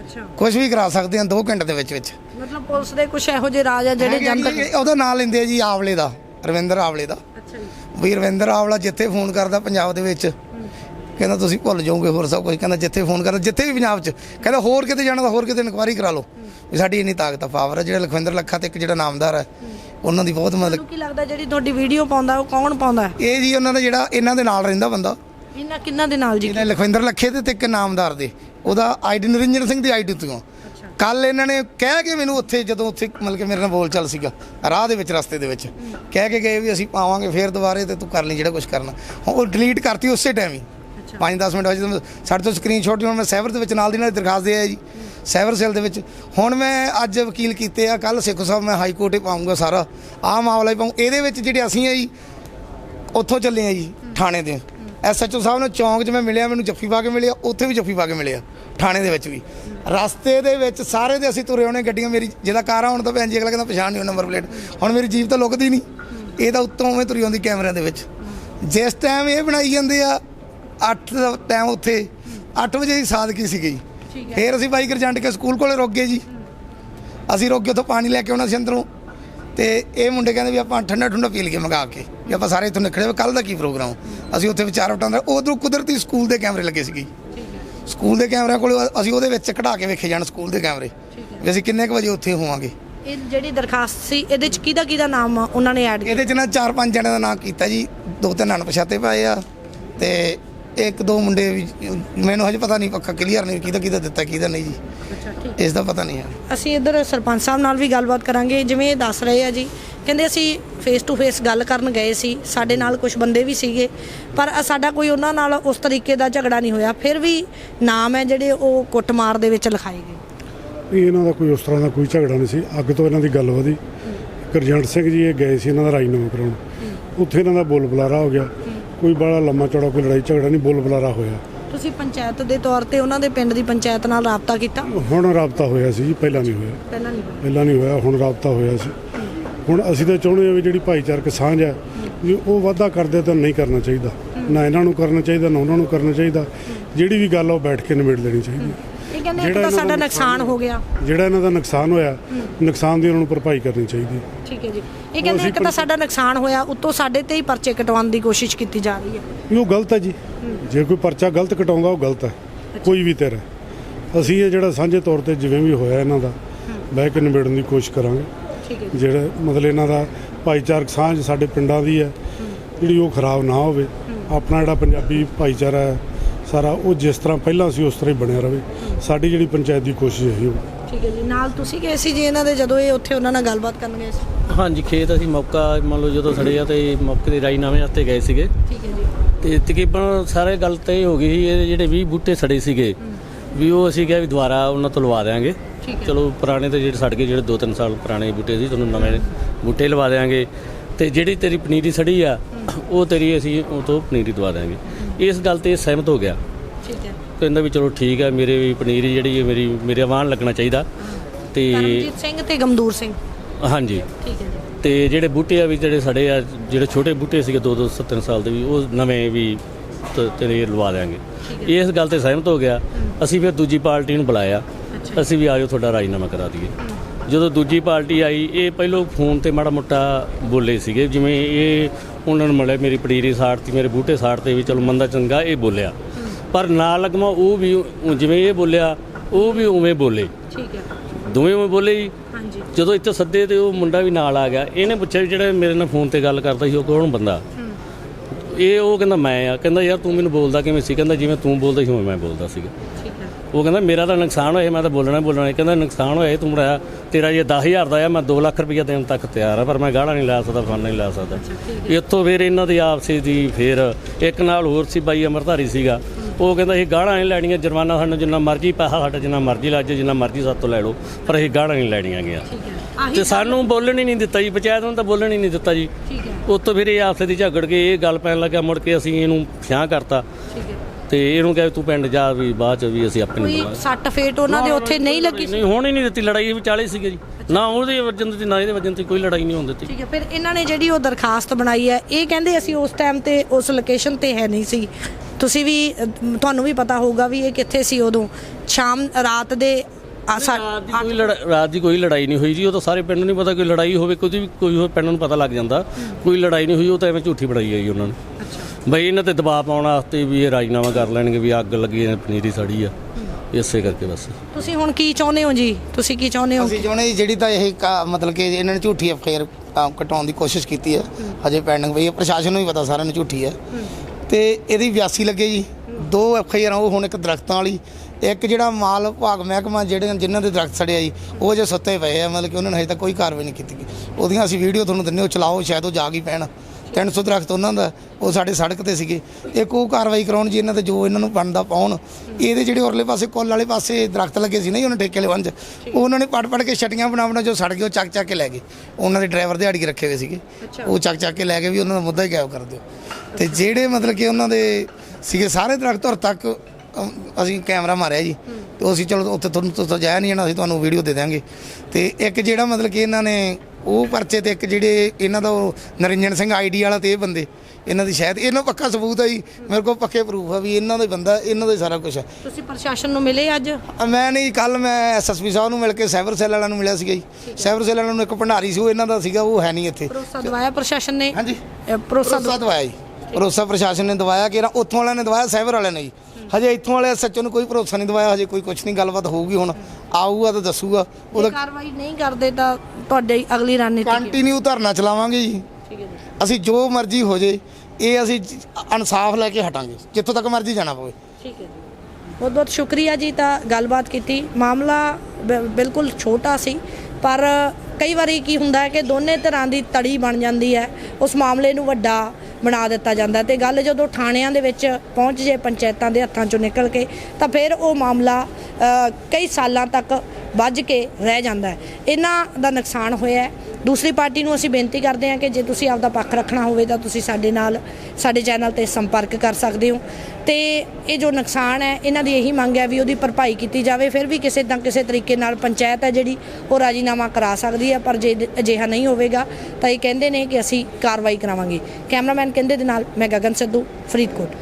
ਅੱਛਾ। ਕੁਝ ਵੀ ਕਰਾ ਸਕਦੇ ਹਾਂ 2 ਘੰਟੇ ਦੇ ਵਿੱਚ ਵਿੱਚ। ਮਤਲਬ ਪੁਲਿਸ ਦੇ ਕੁਝ ਇਹੋ ਜਿਹੇ ਰਾਜ ਆ ਜਿਹੜੇ ਜਨਤਕ ਉਹਦਾ ਨਾਂ ਲੈਂਦੇ ਆ ਜੀ ਆਵਲੇ ਦਾ। ਰਵਿੰਦਰ ਆਵਲੇ ਦਾ। ਅੱਛਾ ਜੀ। ਵੀ ਰਵਿੰਦਰ ਆਵਲਾ ਜਿੱਥੇ ਫੋਨ ਕਰਦਾ ਪੰਜਾਬ ਦੇ ਵਿੱਚ। ਕਹਿੰਦਾ ਤੁਸੀਂ ਭੁੱਲ ਜਾਓਗੇ ਹੋਰ ਸਭ ਕੁਝ। ਕਹਿੰਦਾ ਜਿੱਥੇ ਫੋਨ ਕਰਦਾ ਜਿੱਥੇ ਵੀ ਪੰਜਾਬ 'ਚ। ਕਹਿੰਦਾ ਹੋਰ ਕਿਤੇ ਜਾਣਾ ਤਾਂ ਹੋਰ ਕਿਤੇ ਇਨਕੁਆਰੀ ਕਰਾ ਲਓ। ਵੀ ਸਾਡੀ ਇੰਨੀ ਤਾਕਤ ਆ ਪਾਵਰ ਹੈ ਜਿਹੜਾ ਲਖਵਿੰਦਰ ਲੱਖਾ ਤੇ ਇੱਕ ਜਿਹੜਾ ਨਾਮਦਾਰ ਹੈ ਉਹਨਾਂ ਦੀ ਬਹੁਤ ਮਦਦ ਤੁਹਾਨੂੰ ਕੀ ਲੱਗਦਾ ਜਿਹੜੀ ਤੁਹਾਡੀ ਵੀਡੀਓ ਪਾਉਂਦਾ ਉਹ ਕੌਣ ਪਾਉਂਦਾ? ਹੈ? ਇਹ ਜੀ ਉਹਨਾਂ ਦਾ ਜਿਹੜਾ ਇਹਨਾਂ ਦੇ ਨਾਲ ਰਹਿੰਦਾ ਬੰਦਾ। ਇਹਨਾਂ ਕਿੰਨਾਂ ਦੇ ਨਾਲ ਜੀ? ਇਹਨਾਂ ਲਖਵਿੰਦਰ ਲੱਖੇ ਦੇ ਤੇ ਇੱਕ ਨਾਮਦਾਰ ਦੇ। ਉਹਦਾ ਆਈਡੀ ਨਰਿੰਜਨ ਸਿੰਘ ਦੀ ਆਈਡੀ ਤੋਂ ਕੱਲ ਇਹਨਾਂ ਨੇ ਕਹਿ ਕੇ ਮੈਨੂੰ ਉੱਥੇ ਜਦੋਂ ਉੱਥੇ ਮਤਲਬ ਕਿ ਮੇਰੇ ਨਾਲ ਬੋਲ ਚੱਲ ਸੀਗਾ ਰਾਹ ਦੇ ਵਿੱਚ ਰਸਤੇ ਦੇ ਵਿੱਚ। ਕਹਿ ਕੇ ਗਏ ਵੀ ਅਸੀਂ ਪਾਵਾਂਗੇ ਫੇਰ ਦੁਬਾਰੇ ਤੇ ਤੂੰ ਕਰ ਲਈ ਜਿਹੜਾ ਕੁਝ ਕਰਨਾ। ਹੁਣ ਉਹ ਡਿਲੀਟ ਕਰਤੀ ਉਸੇ ਟਾਈਮ ਹੀ। 5-10 ਮਿੰਟ ਬਾਅਦ ਜਦੋਂ ਸਾਡੇ ਤੋਂ ਸਕਰੀਨਸ਼ਾਟ ਹੁਣ ਮੈਂ ਸੈਵਰ ਦੇ ਵਿੱਚ ਨਾਲ ਦੀ ਨਾਲ ਦਰਖਾਸਤ ਦੇ ਆਇਆ ਜੀ। ਸੈਵਰ ਸੈੱਲ ਦੇ ਵਿੱਚ। ਹੁਣ ਮੈਂ ਅੱਜ ਵਕੀਲ ਕੀਤੇ ਆ ਕੱਲ ਸਿੱਖ ਸਾਹਿਬ ਮੈਂ ਹਾਈ ਕੋਰਟ ਹੀ ਪਾਉਂਗਾ ਸਾਰਾ। ਆਹ ਮਾਮਲਾ ਹੀ ਪਾਉਂ ਇਹਦੇ ਵਿੱਚ ਜਿਹੜੇ ਅਸੀਂ ਆ ਜੀ, ਉੱਥੋਂ ਚੱਲੇ ਆ ਜੀ, ਥਾਣੇ ਦੇ। ਐਸਐਚਓ ਸਾਹਿਬ ਨੂੰ ਚੌਂਕ 'ਚ ਮੈਂ ਮਿਲਿਆ, ਮੈਨੂੰ ਜੱਫੀ ਪਾ ਕੇ ਮਿਲਿਆ, ਉੱਥੇ ਵੀ ਜੱਫੀ ਪਾ ਕੇ ਮਿਲਿਆ, ਥਾਣੇ ਦੇ ਵਿੱਚ ਵੀ। ਰਸਤੇ ਦੇ ਵਿੱਚ ਸਾਰੇ ਦੇ ਅਸੀਂ ਤੁਰੇ ਹੋਣੇ ਗੱਡੀਆਂ, ਮੇਰੀ ਜਿਹਦਾ ਕਾਰ ਆ ਤਾਂ ਭੈਣ ਜੀ ਅਗਲਾ ਕਹਿੰਦਾ ਪਛਾਣ ਨਹੀਂ ਨੰਬਰ ਪਲੇਟ ਹੁਣ ਮੇਰੀ ਜੀਪ ਤਾਂ ਲੁਕਦੀ ਨਹੀਂ। ਇਹ ਤਾਂ ਉੱਤੋਂ ਉਵੇਂ ਤੁਰੀ ਆਉਂਦੀ ਕੈਮਰਿਆਂ ਦੇ ਵਿੱਚ। ਜਿਸ ਟਾਈਮ ਇਹ ਬਣਾਈ ਜਾਂਦੇ ਆ 8 ਦਾ ਟਾਈਮ ਉੱਥੇ 8 ਵਜੇ ਦੀ ਸਾਦਗੀ ਸੀਗੀ। ਫਿਰ ਅਸੀਂ ਬਾਈਕ ਰਜੰਟ ਕੇ ਸਕੂਲ ਕੋਲੇ ਰੁਕ ਗਏ ਜੀ। ਅਸੀਂ ਰੁਕ ਕੇ ਉੱਥੋਂ ਪਾਣੀ ਲੈ ਕੇ ਆਉਣਾ ਸੀ ਅੰਦਰੋਂ। ਤੇ ਇਹ ਮੁੰਡੇ ਕਹਿੰਦੇ ਵੀ ਆਪਾਂ ਠੰਡਾ ਠੰਡਾ ਪੀ ਲਈਏ ਮੰਗਾ ਕੇ ਵੀ ਆਪਾਂ ਸਾਰੇ ਇੱਥੋਂ ਨਿਕਲੇ ਕੱਲ ਦਾ ਕੀ ਪ੍ਰੋਗਰਾਮ ਅਸੀਂ ਉੱਥੇ ਵਿਚਾਰ ਉਟਾਉਂਦੇ ਉਧਰੋਂ ਕੁਦਰਤੀ ਸਕੂਲ ਦੇ ਕੈਮਰੇ ਲੱਗੇ ਸੀਗੇ। ਸਕੂਲ ਦੇ ਕੈਮਰਿਆਂ ਕੋਲ ਅਸੀਂ ਉਹਦੇ ਵਿੱਚ ਕਢਾ ਕੇ ਵੇਖੇ ਜਾਣ ਸਕੂਲ ਦੇ ਕੈਮਰੇ ਵੀ ਅਸੀਂ ਕਿੰਨੇ ਕੁ ਵਜੇ ਉੱਥੇ ਹੋਵਾਂਗੇ। ਇਹ ਜਿਹੜੀ ਦਰਖਾਸਤ ਸੀ ਇਹਦੇ ਚ ਕਿਹਦਾ ਕਿਹਦਾ ਨਾਮ ਆ? ਉਹਨਾਂ ਨੇ ਐਡ ਇਹਦੇ ਚ ਨਾ ਚਾਰ ਪੰਜ ਜਣਿਆਂ ਦਾ ਨਾਮ ਕੀਤਾ ਜੀ ਦੋ ਤਿੰਨ ਅਣਪਛਾਤੇ ਪਾਏ ਆ ਤੇ ਇੱਕ ਦੋ ਮੁੰਡੇ ਵੀ ਮੈਨੂੰ ਹਜੇ ਪਤਾ ਨਹੀਂ ਪੱਕਾ ਕਲੀਅਰ ਨਹੀਂ ਕਿਹਦਾ ਕਿਹਦਾ ਦਿੱਤਾ ਕਿਹਦਾ ਨਹੀਂ ਜੀ। ਅੱਛਾ ਠੀਕ ਇਸ ਦਾ ਪਤਾ ਨਹੀਂ ਹੈ। ਅਸੀਂ ਇੱਧਰ ਸਰਪੰਚ ਸਾਹਿਬ ਨਾਲ ਵੀ ਗੱਲਬਾਤ ਕਰਾਂਗੇ ਜਿਵੇਂ ਇਹ ਦੱਸ ਰਹੇ ਆ ਜੀ। ਕਹਿੰਦੇ ਅਸੀਂ ਫੇਸ ਟੂ ਫੇਸ ਗੱਲ ਕਰਨ ਗਏ ਸੀ ਸਾਡੇ ਨਾਲ ਕੁਝ ਬੰਦੇ ਵੀ ਸੀਗੇ ਪਰ ਸਾਡਾ ਕੋਈ ਉਹਨਾਂ ਨਾਲ ਉਸ ਤਰੀਕੇ ਦਾ ਝਗੜਾ ਨਹੀਂ ਹੋਇਆ। ਫਿਰ ਵੀ ਨਾਮ ਹੈ ਜਿਹੜੇ ਉਹ ਕੁੱਟਮਾਰ ਦੇ ਵਿੱਚ ਲਿਖਾਏ ਗਏ। ਨਹੀਂ ਇਹਨਾਂ ਦਾ ਕੋਈ ਉਸ ਤਰ੍ਹਾਂ ਦਾ ਕੋਈ ਝਗੜਾ ਨਹੀਂ ਸੀ। ਅੱਗ ਤੋਂ ਇਹਨਾਂ ਦੀ ਗੱਲ ਵਧੀ। ਗੁਰਜੰਟ ਸਿੰਘ ਜੀ ਇਹ ਗਏ ਸੀ ਇਹਨਾਂ ਦਾ ਰਾਜਨਾਮਾ ਕਰਾਉਣ। ਉੱਥੇ ਇਹਨਾਂ ਦਾ ਬੋਲ ਬੁਲਾਰਾ ਹੋ ਗਿਆ। ਕੋਈ ਬੜਾ ਲੰਮਾ ਚੌੜਾ ਕੋਈ ਲੜਾਈ ਝਗੜਾ ਨਹੀਂ ਬੋਲ ਬੁਲਾਰਾ ਹੋਇਆ। ਤੁਸੀਂ ਪੰਚਾਇਤ ਦੇ ਤੌਰ ਤੇ ਉਹਨਾਂ ਦੇ ਪਿੰਡ ਦੀ ਪੰਚਾਇਤ ਨਾਲ ਰਾਬਤਾ ਕੀਤਾ? ਹੁਣ ਰਾਬਤਾ ਹੋਇਆ ਸੀ ਜੀ ਪਹਿਲਾਂ ਨਹੀਂ ਹੋਇਆ। ਪਹਿਲਾਂ ਨਹੀਂ ਹੋਇਆ। ਪਹਿਲਾਂ ਨਹੀਂ ਹੋਇਆ ਹੁਣ ਰਾਬਤਾ ਹੋਇਆ ਸੀ। ਹੁਣ ਅਸੀਂ ਤਾਂ ਚਾਹੁੰਦੇ ਹਾਂ ਵੀ ਜਿਹੜੀ ਭਾਈਚਾਰਕ ਸਾਂਝ ਹੈ ਵੀ ਉਹ ਵਾਧਾ ਕਰਦੇ ਤਾਂ ਨਹੀਂ ਕਰਨਾ ਚਾਹੀਦਾ। ਨਾ ਇਹਨਾਂ ਨੂੰ ਕਰਨਾ ਚਾਹੀਦਾ ਨਾ ਉਹਨਾਂ ਨੂੰ ਕਰਨਾ ਚਾਹੀਦਾ। ਜਿਹੜੀ ਵੀ ਗੱਲ ਆ ਉਹ ਬੈਠ ਕੇ ਨਿਬੇੜ ਲੈਣੀ ਚਾਹੀਦੀ। ਹੈ ਇਹ ਕਹਿੰਦੇ ਇੱਕ ਜਿਹੜਾ ਤਾਂ ਇਹਨਾਂ ਸਾਡਾ ਦਾ ਨੁਕਸਾਨ ਹੋ ਗਿਆ। ਜਿਹੜਾ ਇਹਨਾਂ ਦਾ ਨੁਕਸਾਨ ਹੋਇਆ ਨੁਕਸਾਨ ਦੀ ਉਹਨਾਂ ਨੂੰ ਭਰਪਾਈ ਕਰਨੀ ਚਾਹੀਦੀ ਹੈ। ਠੀਕ ਹੈ ਜੀ। ਇਹ ਕਹਿੰਦੇ ਇੱਕ ਤਾਂ ਸਾਡਾ ਨੁਕਸਾਨ ਹੋਇਆ ਉੱਤੋਂ ਸਾਡੇ ਤੇ ਹੀ ਪਰਚੇ ਕਟਵਾਉਣ ਦੀ ਕੋਸ਼ਿਸ਼ ਕੀਤੀ ਜਾ ਰਹੀ ਹੈ। ਵੀ ਉਹ ਗਲਤ ਹੈ ਜੀ। ਜੇ ਕੋਈ ਪਰਚਾ ਗਲਤ ਕਟਾਉਂਦਾ ਉਹ ਗਲਤ ਹੈ। ਕੋਈ ਵੀ ਤੇਰਾ ਅਸੀਂ ਇਹ ਜਿਹੜਾ ਸਾਂਝੇ ਤੌਰ ਤੇ ਜਿਵੇਂ ਵੀ ਹੋਇਆ ਇਹਨਾਂ ਦਾ ਬਹਿ ਕੇ ਨਿਬੇੜਨ ਦੀ ਕੋਸ਼ਿਸ਼ ਕਰਾਂਗੇ। ਠੀਕ ਹੈ ਜਿਹੜਾ ਮਤਲਬ ਇਹਨਾਂ ਦਾ ਭਾਈਚਾਰਕ ਸਾਂਝ ਸਾਡੇ ਪਿੰਡਾਂ ਦੀ ਹੈ ਜਿਹੜੀ ਉਹ ਖਰਾਬ ਨਾ ਹੋਵੇ। ਆਪਣਾ ਜਿਹੜਾ ਪੰਜਾਬੀ ਭਾਈਚਾਰਾ ਹੈ ਸਾਰਾ ਉਹ ਜਿਸ ਤਰ੍ਹਾਂ ਪਹਿਲਾਂ ਸੀ ਉਸ ਤਰ੍ਹਾਂ ਹੀ ਬਣਿਆ ਰਵੇ ਸਾਡੀ ਜਿਹੜੀ ਪੰਚਾਇਤ ਦੀ ਕੋਸ਼ਿਸ਼ ਹੋ ਠੀਕ ਹੈ ਜੀ। ਨਾਲ ਤੁਸੀਂ ਗਏ ਸੀ ਜੀ ਇਹਨਾਂ ਦੇ ਜਦੋਂ ਇਹ ਉੱਥੇ ਉਹਨਾਂ ਨਾਲ ਗੱਲਬਾਤ ਕਰਨ ਗਏ ਸੀ? ਹਾਂਜੀ ਖੇਤ ਅਸੀਂ ਮੌਕਾ ਮੰਨ ਲਓ ਜਦੋਂ ਸੜੇ ਆ ਤੇ ਮੌਕੇ ਦੇ ਰਾਜੀਨਾਮੇ ਵਾਸਤੇ ਗਏ ਸੀਗੇ। ਠੀਕ ਹੈ ਜੀ। ਤੇ ਤਕਰੀਬਨ ਸਾਰੇ ਗੱਲ ਤਾਂ ਹੋ ਗਈ ਸੀ ਇਹ ਜਿਹੜੇ 20 ਬੂਟੇ ਸੜੇ ਸੀਗੇ ਵੀ ਉਹ ਅਸੀਂ ਕਿਹਾ ਵੀ ਦੁਬਾਰਾ ਉਹਨਾਂ ਤੋਂ ਲਵਾ ਦੇਾਂਗੇ ਠੀਕ ਹੈ। ਚਲੋ ਪੁਰਾਣੇ ਤੇ ਜਿਹੜੇ ਸੜ ਗਏ ਜਿਹੜੇ 2-3 ਸਾਲ ਪੁਰਾਣੇ ਬੂਟੇ ਸੀ ਤੁਹਾਨੂੰ ਨਵੇਂ ਬੂਟੇ ਲਵਾ ਦੇਾਂਗੇ ਤੇ ਜਿਹੜੀ ਤੇਰੀ ਪਨੀਰੀ ਸੜੀ ਆ ਉਹ ਤੇਰੀ ਅਸੀਂ ਉਹ ਤੋਂ ਪਨੀਰੀ ਦਵਾ ਦੇਾਂਗੇ ਇਸ ਗੱਲ ਤੇ ਸਹਿਮਤ ਹੋ ਗਿਆ। ਠੀਕ ਹੈ। ਕਹਿੰਦਾ ਵੀ ਚਲੋ ਠੀਕ ਹੈ ਮੇਰੇ ਵੀ ਪਨੀਰੀ ਜਿਹੜੀ ਹੈ ਮੇਰੀ ਮੇਰੇ ਆਵਾਨ ਲੱਗਣਾ ਚਾਹੀਦਾ। ਤੇ ਕਰਮਜੀਤ ਸਿੰਘ ਤੇ ਗਮਦੂਰ ਸਿੰਘ। ਹਾਂਜੀ। ਠੀਕ ਹੈ ਜੀ। ਤੇ ਜਿਹੜੇ ਬੂਟੇ ਆ ਵੀ ਜਿਹੜੇ ਸੜੇ ਆ ਜਿਹੜੇ ਛੋਟੇ ਬੂਟੇ ਸੀਗੇ 2 2 7 ਸਾਲ ਦੇ ਵੀ ਉਹ ਨਵੇਂ ਵੀ ਤ- ਤੇਰੇ ਲਵਾ ਦੇਾਂਗੇ ਇਸ ਗੱਲ ਤੇ ਸਹਿਮਤ ਹੋ ਗਿਆ। ਅਸੀਂ ਫਿਰ ਦੂਜੀ ਪਾਰਟੀ ਨੂੰ ਬੁਲਾਇਆ। ਅਸੀਂ ਵੀ ਆਜੋ ਤੁਹਾਡਾ ਰਾਜੀਨਾਮਾ ਕਰਾ ਦਈਏ। ਜਦੋਂ ਦੂਜੀ ਪਾਰਟੀ ਆਈ ਇਹ ਪਹਿਲੋਂ ਫੋਨ ਤੇ ਮਾੜਾ ਮੋਟਾ ਬੋਲੇ ਸੀਗੇ। ਜਿਵੇਂ ਇਹ ਉਹਨਾਂ ਨੂੰ ਮਿਲਿਆ ਮੇਰੀ ਪਨੀਰੀ ਸਾੜਤੀ ਮੇਰੇ ਬੂਟੇ ਸਾੜਤੇ ਵੀ ਚਲੋ ਮੰਦਾ ਚੰਗਾ ਇਹ ਬੋਲਿਆ। ਪਰ ਨਾਲ ਲੱਗਮਾ ਉਹ ਵੀ ਜਿਵੇਂ ਇਹ ਬੋਲਿਆ ਉਹ ਵੀ ਉਵੇਂ ਬੋਲੇ। ਠੀਕ ਹੈ। ਦੋਵੇਂ ਉਵੇਂ ਬੋਲੇ ਜੀ। ਹਾਂਜੀ। ਜਦੋਂ ਇੱਥੇ ਸੱਦੇ ਤੇ ਉਹ ਮੁੰਡਾ ਵੀ ਨਾਲ ਆ ਗਿਆ। ਇਹਨੇ ਪੁੱਛਿਆ ਵੀ ਜਿਹੜਾ ਮੇਰੇ ਨਾਲ ਫੋਨ ਤੇ ਗੱਲ ਕਰਦਾ ਸੀ ਉਹ ਕੌਣ ਬੰਦਾ? ਇਹ ਉਹ ਕਹਿੰਦਾ ਮੈਂ ਆ। ਕਹਿੰਦਾ ਯਾਰ ਤੂੰ ਮੈਨੂੰ ਬੋਲਦਾ ਕਿਵੇਂ ਸੀ? ਕਹਿੰਦਾ ਜਿਵੇਂ ਤੂੰ ਬੋਲਦਾ ਸੀ ਉਵੇਂ ਮੈਂ ਬੋਲਦਾ ਸੀਗਾ। ਠੀਕ ਹੈ। ਉਹ ਕਹਿੰਦਾ ਮੇਰਾ ਤਾਂ ਨੁਕਸਾਨ ਹੋਇਆ ਮੈਂ ਤਾਂ ਬੋਲਣਾ ਹੀ ਬੋਲਣਾ ਹੀ। ਕਹਿੰਦਾ ਨੁਕਸਾਨ ਹੋਇਆ ਤੂੰ ਮੜਾਇਆ। ਤੇਰਾ ਜੇ 10000 ਦਾ ਆ ਮੈਂ 2 ਲੱਖ ਰੁਪਈਆ ਦੇਣ ਤੱਕ ਤਿਆਰ ਆ ਪਰ ਮੈਂ ਗਾੜਾ ਨਹੀਂ ਲਾ ਸਕਦਾ ਫਨ ਨਹੀਂ ਲਾ ਸਕਦਾ। ਇੱਥੋਂ ਫਿਰ ਇਹਨਾਂ ਦੀ ਆਪਸੀ ਦੀ ਫਿਰ ਇੱਕ ਨਾਲ ਹੋਰ ਸੀ ਬਾਈ ਅਮਰਧਾਰੀ ਸੀਗਾ। ਉਹ ਕਹਿੰਦਾ ਇਹ ਗਾੜਾਂ ਨਹੀਂ ਲੈਣੀਆਂ ਜੁਰਮਾਨਾ ਸਾਨੂੰ ਜਿੰਨਾ ਮਰਜ਼ੀ ਪੈਸਾ ਸਾਡਾ ਜਿੰਨਾ ਮਰਜ਼ੀ ਲੱਜ ਜਿੰਨਾ ਮਰਜ਼ੀ ਸਾਤੋਂ ਲੈ ਲਓ ਪਰ ਇਹ ਗਾੜਾਂ ਨਹੀਂ ਲੈਣੀਆਂ ਗਿਆ। ਤੇ ਸਾਨੂੰ ਬੋਲਣ ਹੀ ਨਹੀਂ ਦਿੱਤਾ ਜੀ ਪੰਚਾਇਤ ਨੂੰ ਤਾਂ ਬੋਲਣ ਹੀ ਨਹੀਂ ਦਿੱਤਾ ਜੀ। ਉੱਤੋਂ ਫਿਰ ਇਹ ਆਪਸੇ ਦੀ ਝਗੜ ਕੇ ਇਹ ਗੱਲ ਪੈਣ ਲੱਗਾ ਮੁੜ ਕੇ ਅਸੀਂ ਇਹਨੂੰ ਫਿਆਂ ਕਰਤਾ। ਤੇ ਇਹਨੂੰ ਕਿਹਾ ਤੂੰ ਪਿੰਡ ਜਾ ਵੀ ਬਾਅਦ ਚ ਵੀ ਅਸੀਂ ਆਪਣੇ ਕੋਈ ਸੱਟ ਫੇਟ ਉਹਨਾਂ ਦੇ ਉੱਥੇ ਨਹੀਂ ਲੱਗੀ? ਨਹੀਂ ਹੋਣ ਹੀ ਨਹੀਂ ਦਿੱਤੀ ਲੜਾਈ ਵਿਚਾਲੇ ਸੀਗੇ ਜੀ। ਨਾ ਉਹਦੇ ਵਜਨ ਤੇ ਨਾ ਇਹਦੇ ਵਜਨ ਤੇ ਕੋਈ ਲੜਾਈ ਨਹੀਂ ਹੋਣ ਦਿੱਤੀ। ਠੀਕ ਹੈ ਫਿਰ ਇਹਨਾਂ ਨੇ ਜਿਹੜੀ ਉਹ ਦਰਖਾਸਤ ਬਣਾਈ ਹੈ ਇਹ ਕਹਿੰਦੇ ਅਸੀਂ ਉਸ ਟਾਈਮ ਤੇ ਉਸ ਲੋਕੇਸ਼ਨ ਤੇ ਹੈ ਨਹੀਂ ਸੀ। ਤੁਸੀਂ ਵੀ ਤੁਹਾਨੂੰ ਵੀ ਪਤਾ ਹੋਊਗਾ ਵੀ ਇਹ ਕਿੱਥੇ ਸੀ ਉਦੋਂ। ਸ਼ਾਮ ਰਾਤ ਦੇ ਰਾਤ ਦੀ ਕੋਈ ਲੜਾ- ਰਾਤ ਦੀ ਕੋਈ ਲੜਾਈ ਨਹੀਂ ਹੋਈ ਜੀ ਉਹ ਤਾਂ ਸਾਰੇ ਪਿੰਡ ਨੂੰ ਨਹੀਂ ਪਤਾ ਕੋਈ ਲੜਾਈ ਹੋਵੇ ਕੋਈ ਵੀ ਕੋਈ ਹੋਰ ਪਿੰਡ ਨੂੰ ਪਤਾ ਲੱਗ ਜਾਂਦਾ। ਕੋਈ ਲੜਾਈ ਨਹੀਂ ਹੋਈ ਉਹ ਤਾਂ ਐਵੇਂ ਝੂਠੀ ਬਣਾਈ ਹੈ ਜੀ ਉਹਨਾਂ ਨੇ। ਬਈ ਇਹਨਾਂ ਤੇ ਦਬਾਅ ਪਾਉਣ ਵਾਸਤੇ ਵੀ ਇਹ ਰਾਜੀਨਾਮਾ ਕਰ ਲੈਣਗੇ ਵੀ ਅੱਗ ਲੱਗੀ ਹੈ ਪਨੀਰੀ ਸੜੀ ਆ। ਇਸੇ ਕਰਕੇ ਬਸ। ਤੁਸੀਂ ਹੁਣ ਕੀ ਚਾਹੁੰਦੇ ਹੋ ਜੀ? ਤੁਸੀਂ ਕੀ ਚਾਹੁੰਦੇ ਹੋ? ਅਸੀਂ ਚਾਹੁੰਦੇ ਜੀ ਜਿਹੜੀ ਤਾਂ ਇਹ ਕਾ- ਮਤਲਬ ਕਿ ਇਹਨਾਂ ਨੇ ਝੂਠੀ ਅਫੇਅਰ ਕਟਾਉਣ ਦੀ ਕੋਸ਼ਿਸ਼ ਕੀਤੀ ਹੈ। ਹਜੇ ਪੈਂਡਿੰਗ ਪਈ ਹੈ ਪ੍ਰਸ਼ਾਸਨ ਨੂੰ ਵੀ ਪਤਾ ਸਾਰਿਆਂ ਨੂੰ ਝੂਠੀ ਹੈ। ਤੇ ਇਹਦੀ 82 ਲੱਗੇ ਜੀ। ਦੋ ਐਫ ਆਈ ਆਰ ਉਹ ਹੁਣ ਇੱਕ ਦਰਖਤਾਂ ਵਾਲੀ। ਇੱਕ ਜਿਹੜਾ ਮਾਲ ਵਿਭਾਗ ਮਹਿਕਮਾ ਜਿਹੜੇ ਜਿਨ੍ਹਾਂ ਦੇ ਦਰਖਤ ਸੜਿਆ ਜੀ, ਉਹ ਜੇ ਸੁੱਤੇ ਪਏ ਆ, ਮਤਲਬ ਕਿ ਉਹਨਾਂ ਨੇ ਹਜੇ ਤੱਕ ਕੋਈ ਕਾਰਵਾਈ ਨਹੀਂ ਕੀਤੀ। ਗਈ। ਉਹਦੀਆਂ ਅਸੀਂ ਵੀਡੀਓ ਤੁਹਾਨੂੰ ਦਿੰਨੇ ਉਹ ਚਲਾਓ, ਸ਼ਾਇਦ ਉਹ ਜਾਗ ਹੀ ਪੈਣ। 300 ਦਰਖਤ ਉਹਨਾਂ ਦਾ ਉਹ ਸਾਡੇ ਸੜਕ ਤੇ ਸੀਗੇ। ਇੱਕ ਉਹ ਕਾਰਵਾਈ ਕਰਾਉਣ ਜੀ ਇਹਨਾਂ ਤੇ ਜੋ ਇਹਨਾਂ ਨੂੰ ਬਣਦਾ ਪਾਉਣ। ਇਹਦੇ ਜਿਹੜੇ ਉਰਲੇ ਪਾਸੇ ਕੁੱਲ ਵਾਲੇ ਪਾਸੇ ਦਰਖਤ ਲੱਗੇ ਸੀ ਨਾ ਜੀ ਉਹਨਾਂ ਠੇਕੇ ਵਾਲੇ ਵੰਜ ਉਹ ਉਹਨਾਂ ਨੇ ਪੜ ਪੜ ਕੇ ਛਟੀਆਂ ਬਣਾ ਬਣਾ ਜੋ ਸੜ ਗਏ ਉਹ ਚੱਕ ਚੱਕ ਕੇ ਲੈ ਗਏ। ਉਹਨਾਂ ਦੇ ਡਰਾਈਵਰ ਦਿਹਾੜੀ ਰੱਖੇ ਹੋਏ ਸੀਗੇ। ਉਹ ਚੱਕ ਚੱਕ ਕੇ ਲੈ ਗਏ ਵੀ ਉਹਨਾਂ ਦਾ ਮੁੱਦਾ ਹੀ ਗਾਇਬ ਕਰ ਦਿਓ। ਤੇ ਜਿਹੜੇ ਮਤਲਬ ਕਿ ਉਹਨਾਂ ਦੇ ਸੀਗੇ ਸਾਰੇ ਦਰਖਤ ਧੁਰ ਤੱਕ ਅਸੀਂ ਕੈਮਰਾ ਮਾਰਿਆ ਜੀ। ਤੇ ਅਸੀਂ ਚਲੋ ਉੱਥੇ ਤੁਹਾਨੂੰ ਤੋਂ ਜਾਇਆ ਨਹੀਂ ਜਾਣਾ ਅਸੀਂ ਤੁਹਾਨੂੰ ਵੀਡੀਓ ਦੇ ਦਾਂਗੇ ਤੇ ਇੱਕ ਜਿਹੜਾ ਮਤਲਬ ਕਿ ਇਹਨਾਂ ਨੇ ਉਹ ਪਰਚੇ ਤੇ ਇੱਕ ਜਿਹੜੇ ਇਹਨਾਂ ਦਾ ਨਰਿੰਜਨ ਸਿੰਘ ਆਈਡੀ ਵਾਲਾ ਤੇ ਇਹ ਬੰਦੇ ਇਹਨਾਂ ਦੀ ਸ਼ਾਇਦ ਇਹਨਾਂ ਪੱਕਾ ਸਬੂਤ ਹੈ ਜੀ ਮੇਰੇ ਕੋਲ ਪੱਕੇ ਪ੍ਰੂਫ ਆ ਵੀ ਇਹਨਾਂ ਦਾ ਹੀ ਬੰਦਾ ਇਹਨਾਂ ਦਾ ਹੀ ਸਾਰਾ ਕੁਝ ਹੈ ਤੁਸੀਂ ਪ੍ਰਸ਼ਾਸਨ ਨੂੰ ਮਿਲੇ ਅੱਜ? ਅ, ਮੈਂ ਨਹੀਂ ਕੱਲ ਮੈਂ ਐਸਐਸਪੀ ਸਾਹਿਬ ਨੂੰ ਮਿਲ ਕੇ ਸਾਈਬਰ ਸੈੱਲ ਵਾਲਿਆਂ ਨੂੰ ਮਿਲਿਆ ਸੀਗਾ ਜੀ। ਸਾਈਬਰ ਸੈੱਲ ਵਾਲਿਆਂ ਨੂੰ ਇੱਕ ਭੰਡਾਰੀ ਸੀ ਉਹ ਇਹਨਾਂ ਦਾ ਸੀਗਾ ਉਹ ਹੈ ਨਹੀਂ ਇੱਥੇ। ਭਰੋਸਾ ਦਵਾਇਆ ਪ੍ਰਸ਼ਾਸਨ ਨੇ? ਹਾਂਜੀ। ਅ, ਭਰੋਸਾ ਭਰੋਸਾ ਦਵਾਇਆ ਜੀ। ਭਰੋਸਾ ਪ੍ਰਸ਼ਾਸਨ ਨੇ ਦਵਾਇਆ ਕਿ ਉੱਥੋਂ ਵਾਲਿਆਂ ਨੇ ਦਵਾਇਆ ਸਾਈਬਰ ਵਾਲਿਆਂ ਨੇ ਜੀ। ਹਜੇ ਇੱਥੋਂ ਵਾਲੇ ਸੱਚੋ ਨੂੰ ਕੋਈ ਭਰੋਸਾ ਨਹੀਂ ਦਵਾਇਆ ਹਜੇ ਕੋਈ ਕੁਝ ਨਹੀਂ ਗੱਲਬਾਤ ਹੋਊਗੀ ਹੁਣ। ਆਊਗਾ ਤਾਂ ਦੱਸੂਗਾ। ਉਹਦਾ ਕਾਰਵਾਈ ਨਹੀਂ ਕਰਦੇ ਤਾਂ ਤੁਹਾਡੀ ਅਗਲੀ ਰਣਨੀਤੀ ਕੰਟੀਨਿਊ ਧਰਨਾ ਚਲਾਵਾਂਗੇ ਜੀ। ਅਸੀਂ ਜੋ ਮਰਜ਼ੀ ਹੋ ਜੇ ਇਹ ਅਸੀਂ ਇਨਸਾਫ ਲੈ ਕੇ ਹਟਾਂਗੇ। ਜਿੱਥੋਂ ਤੱਕ ਮਰਜ਼ੀ ਜਾਣਾ ਪਵੇ। ਠੀਕ ਹੈ ਜੀ। ਬਹੁਤ ਬਹੁਤ ਸ਼ੁਕਰੀਆ ਜੀ ਤਾਂ ਗੱਲਬਾਤ ਕੀਤੀ। ਮਾਮਲਾ ਬਿਲਕੁਲ ਛੋਟਾ ਸੀ ਪਰ ਕਈ ਵਾਰੀ ਕੀ ਹੁੰਦਾ ਹੈ ਕਿ ਦੋਨੇ ਤਰ੍ਹਾਂ ਦੀ ਤੜੀ ਬਣ ਜਾਂਦੀ ਹੈ। ਉਸ ਮਾਮਲੇ ਨੂੰ ਵੱਡਾ ਬਣਾ ਦਿੱਤਾ ਜਾਂਦਾ ਹੈ ਤੇ ਗੱਲ ਜਦੋਂ ਥਾਣਿਆਂ ਦੇ ਵਿੱਚ ਪਹੁੰਚ ਜੇ ਪੰਚਾਇਤਾਂ ਦੇ ਹੱਥਾਂ ਚੋਂ ਨਿਕਲ ਕੇ, ਤਾਂ ਫਿਰ ਉਹ ਮਾਮਲਾ ਕਈ ਸਾਲਾਂ ਤੱਕ ਵੱਜ ਕੇ ਰਹਿ ਜਾਂਦਾ ਹੈ। ਇਹਨਾਂ ਦਾ ਨੁਕਸਾਨ ਹੋਇਆ ਹੈ। ਦੂਸਰੀ ਪਾਰਟੀ ਨੂੰ ਅਸੀਂ ਬੇਨਤੀ ਕਰਦੇ ਹਾਂ ਕਿ ਜੇ ਤੁਸੀਂ ਆਪਦਾ ਪੱਖ ਰੱਖਣਾ ਹੋਵੇ ਤਾਂ ਤੁਸੀਂ ਸਾਡੇ ਨਾਲ, ਸਾਡੇ ਚੈਨਲ ਤੇ ਸੰਪਰਕ ਕਰ ਸਕਦੇ ਹੋ। ਤੇ ਇਹ ਜੋ ਨੁਕਸਾਨ ਹੈ, ਇਹਨਾਂ ਦੀ ਇਹੀ ਮੰਗ ਹੈ ਵੀ ਉਹਦੀ ਭਰਪਾਈ ਕੀਤੀ ਜਾਵੇ। ਫਿਰ ਵੀ ਕਿਸੇ ਤਾਂ ਕਿਸੇ ਤਰੀਕੇ ਨਾਲ ਪੰਚਾਇਤ ਹੈ ਜਿਹੜੀ, ਉਹ ਰਾਜੀਨਾਮਾ ਕਰਾ ਸਕਦੀ ਹੈ। ਪਰ ਜੇ ਅਜਿਹਾ ਨਹੀਂ ਹੋਵੇਗਾ, ਤਾਂ ਇਹ ਕਹਿੰਦੇ ਨੇ ਕਿ ਅਸੀਂ ਕਾਰਵਾਈ ਕਰਾਵਾਂਗੇ। ਕੈਮਰਾਮੈਨ ਕਹਿੰਦੇ ਦੇ ਨਾਲ, ਮੈਂ ਗਗਨ ਸਿੱਧੂ, ਫਰੀਦਕੋਟ।